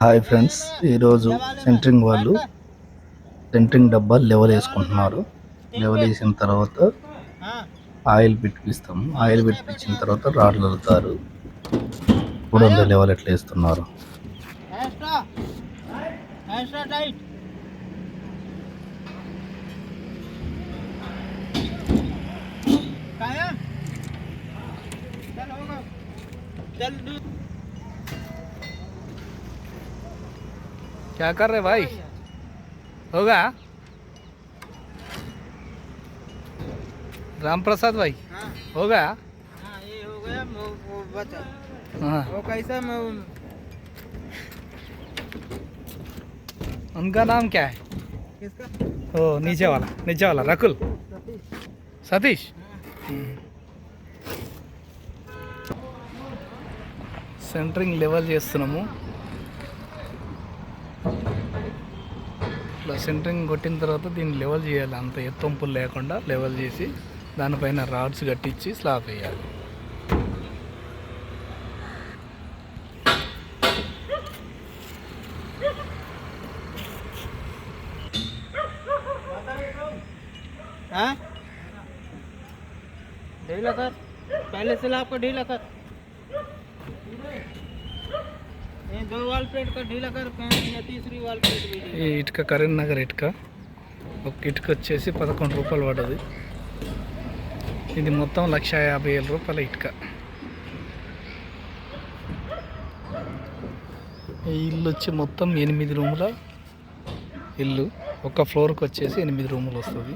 Hi friends ఈరోజు centring వాళ్ళు centring డబ్బా లెవెల్ వేసుకుంటున్నారు. లెవెల్ వేసిన తర్వాత ఆయిల్ పెట్టిపిస్తాము ఆయిల్ పెట్టిపించిన తర్వాత రాడ్లు వెళ్తారు ఇప్పుడు వంద లెవెల్ ఎట్లా వేస్తున్నారు? काया चल होगा चल दू क्या कर रहे भाई होगा राम प्रसाद भाई हाँ होगा हाँ ये हो गया वो, वो बचा हाँ वो कैसा मैं उनका नाम क्या है किसका ओ नीचे वाला नीचे वाला रकुल सतीश సెంటరింగ్ లెవెల్ చేస్తున్నాము ఇట్లా సెంటరింగ్ కొట్టిన తర్వాత దీన్ని లెవెల్ చేయాలి అంత ఎత్తొంపులు లేకుండా లెవెల్ చేసి దానిపైన రాడ్స్ కట్టించి స్లాబ్ వేయాలి हाँ ढीला कर पहले से आपको ढीला कर दो वाल प्लेट का ढीला कर या तीसरी वाल प्लेट भी ढीला ఈ ఇటుక కరీంనగర్ ఇటుక ఒక ఇటుక వచ్చేసి పదకొండు రూపాయలు పడ్డది ఇది మొత్తం లక్ష యాభై వేల రూపాయల ఇటుక ఈ ఇల్లు వచ్చి మొత్తం ఎనిమిది రూముల ఇల్లు ఒక ఫ్లోర్కి వచ్చేసి ఎనిమిది రూములు వస్తుంది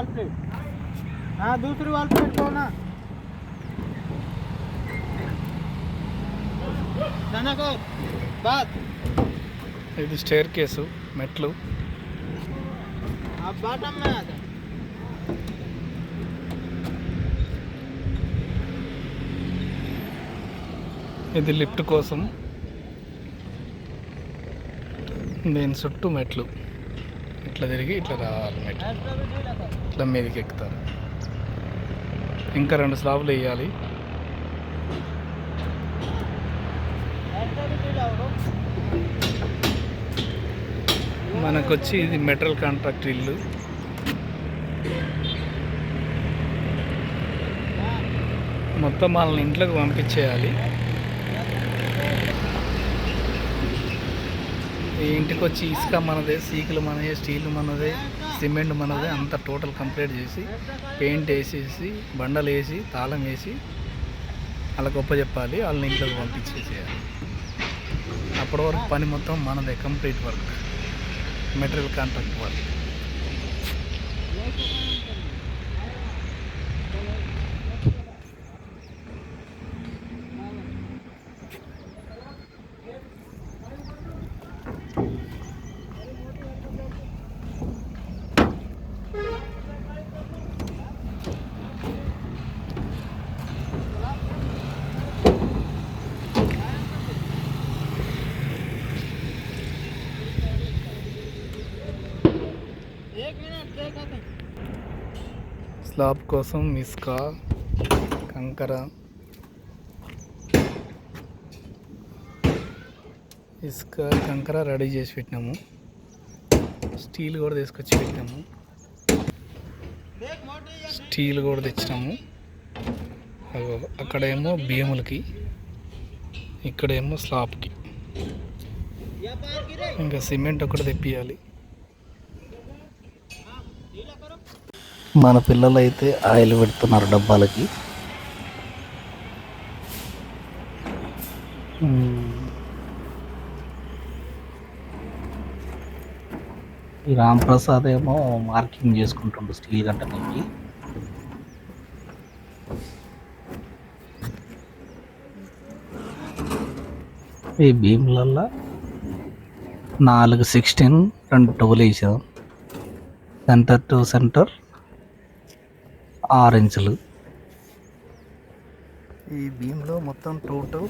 वाल प्लेट हाँ दूसरी वाल प्लेट को ना नाना को बात ఇది స్టేర్ కేసు మెట్లు आप बॉटम में आ जाओ ఇది లిఫ్ట్ కోసం దీని చుట్టూ మెట్లు ఇట్లా తిరిగి ఇట్లా రావాలి మెట్లు ఇట్లా మీదకి ఎక్కుతారు. ఇంకా రెండు స్లాబులు వేయాలి. మనకొచ్చి ఇది మెటల్ కాంట్రాక్ట్ ఇల్లు. మొత్తం వాళ్ళని ఇంట్లోకి పంపించేయాలి. ఇంటికి వచ్చి ఇసుక మనదే సీకులు మనదే స్టీల్ మనదే సిమెంట్ మనదే అంతా టోటల్ కంప్లీట్ చేసి పెయింట్ వేసేసి బండలు వేసి తాళం వేసి వాళ్ళకి గొప్ప చెప్పాలి వాళ్ళని ఇంట్లోకి పంపించేసేయాలి. అప్పటి వరకు పని మొత్తం మనదే complete work material contract work. Slab కోసం మిస్కా కంకర ఇసుక కంకర రెడీ చేసి పెట్టినాము. స్టీల్ కూడా తీసుకొచ్చి పెట్టినాము. స్టీల్ కూడా తెచ్చినాము. అక్కడేమో భీములకి ఇక్కడేమో స్లాబ్కి. ఇంకా సిమెంట్ ఒకటి తెప్పియాలి. మన పిల్లలు అయితే ఆయిల్ పెడుతున్నారు డబ్బాలకి. ఈ రామ్ ప్రసాద్ ఏమో మార్కింగ్ చేసుకుంటుండు స్టీల్ గంటకి ఈ భీములల్లో? నాలుగు సిక్స్టీన్ రెండు ట్వెల్వ్ వేసాం. Centre to centre. ఆరు ఇంచులు. ఈ భీమ్లో మొత్తం టోటల్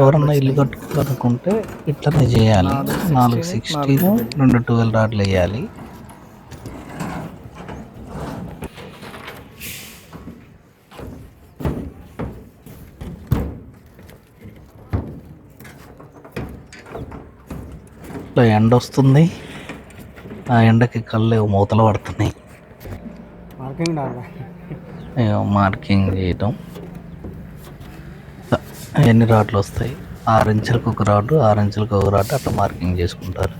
ఎవరన్నా ఇల్లు కట్టుకోవాలనుకుంటే ఇట్లనే చేయాలి. నాలుగు సిక్స్టీన్ రెండు ట్వెల్వ్ రాడ్లు వేయాలి. ఇట్లా ఎండ వస్తుంది ఆ ఎండకి కళ్ళు మూతలు పడుతున్నాయి. మార్కింగ్ చేయటం ఎన్ని రాడ్లు వస్తాయి? ఆరు ఇంచులకు ఒక రాడ్ ఆరు ఇంచులకు ఒక రాడ్ అట్లా మార్కింగ్ చేసుకుంటారు.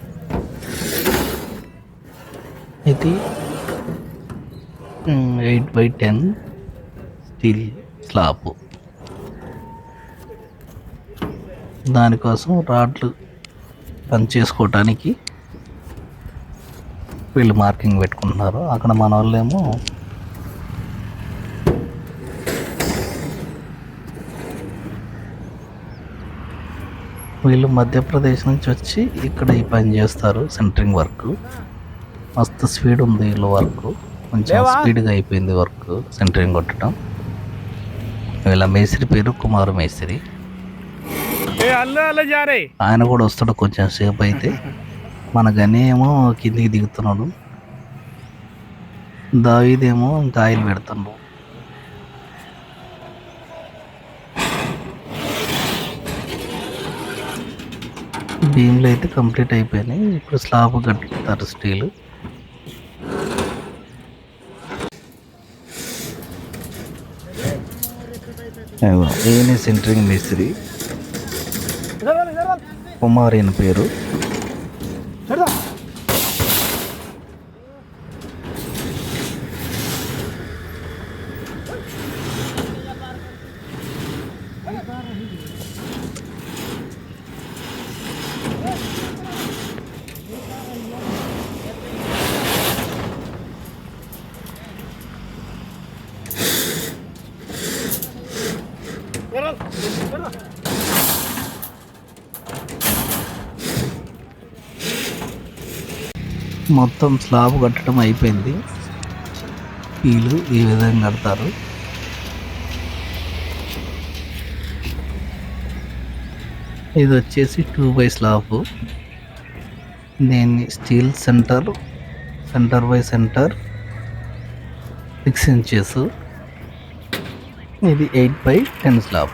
ఇది eight by ten steel slab. దానికోసం రాడ్లు పని చేసుకోవటానికి వీళ్ళు మార్కింగ్ పెట్టుకుంటున్నారు. అక్కడ మన వాళ్ళేమో వీళ్ళు మధ్యప్రదేశ్ నుంచి వచ్చి ఇక్కడ ఈ పని చేస్తారు సెంటరింగ్ వర్క్. మస్తు స్పీడ్ ఉంది వీళ్ళ వర్క్. కొంచెం? స్పీడ్గా అయిపోయింది వర్క్ సెంటరింగ్ కొట్టడం. వీళ్ళ మేస్త్రి పేరు కుమార్ మేస్త్రి. ఆయన కూడా వస్తాడు కొంచెం సేపు అయితే. మన గని ఏమో కిందికి దిగుతున్నాడు. దావీదేమో ఇంకా ఆయిల్ పెడుతున్నాడు. బీమ్లు అయితే కంప్లీట్ అయిపోయినాయి. ఇప్పుడు స్లాబ్ కట్టుతారు స్టీల్. ఈయన సెంటరింగ్ మేస్త్రి. కుమార్ ఈయన పేరు. మొత్తం స్లాబ్ కట్టడం అయిపోయింది. వీళ్ళు ఈ విధంగా కడతారు. ఇది వచ్చేసి టూ బై స్లాబ్ దీన్ని steel centre centre by centre six inches ఇది ఎయిట్ బై టెన్ స్లాబ్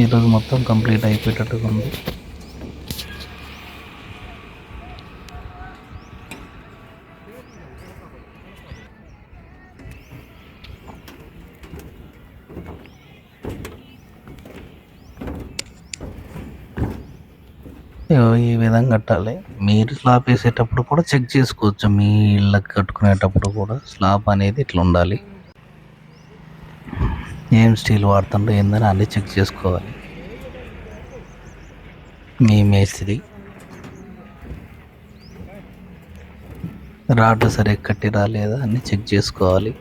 ఈరోజు మొత్తం కంప్లీట్ అయిపోయేటట్టుగా ఉంది. ఈ విధంగా కట్టాలి. మీరు స్లాబ్ వేసేటప్పుడు కూడా చెక్ చేసుకోవచ్చు. మీ ఇళ్ళకి కట్టుకునేటప్పుడు కూడా స్లాబ్ అనేది ఇట్లా ఉండాలి. ఏం స్టీల్ వాడుతుండో ఏందని అన్నీ చెక్ చేసుకోవాలి. మీ మేస్త్రి. రాడ్ సరే కట్టిరా లేదా అన్నీ చెక్ చేసుకోవాలి.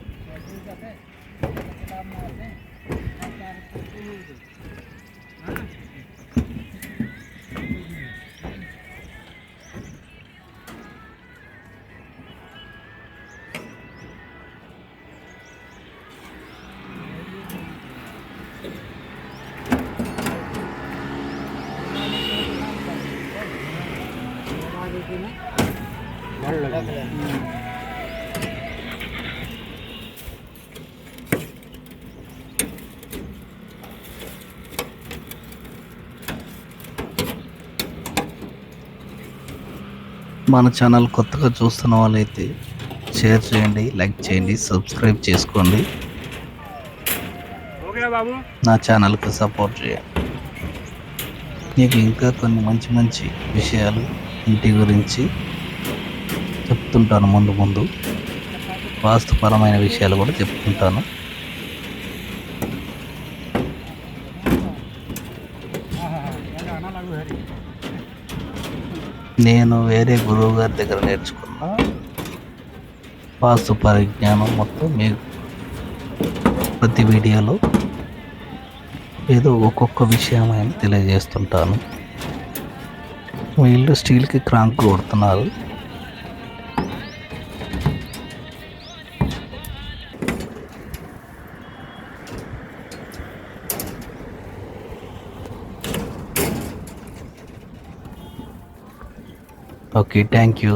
మన ఛానల్ కొత్తగా చూస్తున్న వాళ్ళైతే షేర్ చేయండి లైక్ చేయండి సబ్స్క్రైబ్ చేసుకోండి. నా ఛానల్కి సపోర్ట్ చేయండి. మీకు ఇంకా కొన్ని మంచి మంచి విషయాలు ఇంటి గురించి చెప్తుంటాను ముందు ముందు. వాస్తుపరమైన విషయాలు కూడా చెప్తుంటాను. నేను వేరే గురువు గారి దగ్గర నేర్చుకున్న వాస్తు పరిజ్ఞానం మొత్తం మీకు ప్రతి వీడియోలో ఏదో ఒక్కొక్క విషయమైన తెలియజేస్తుంటాను. వీళ్ళు స్టీల్కి క్రాంక్ కొడుతున్నారు ఓకే థ్యాంక్ యూ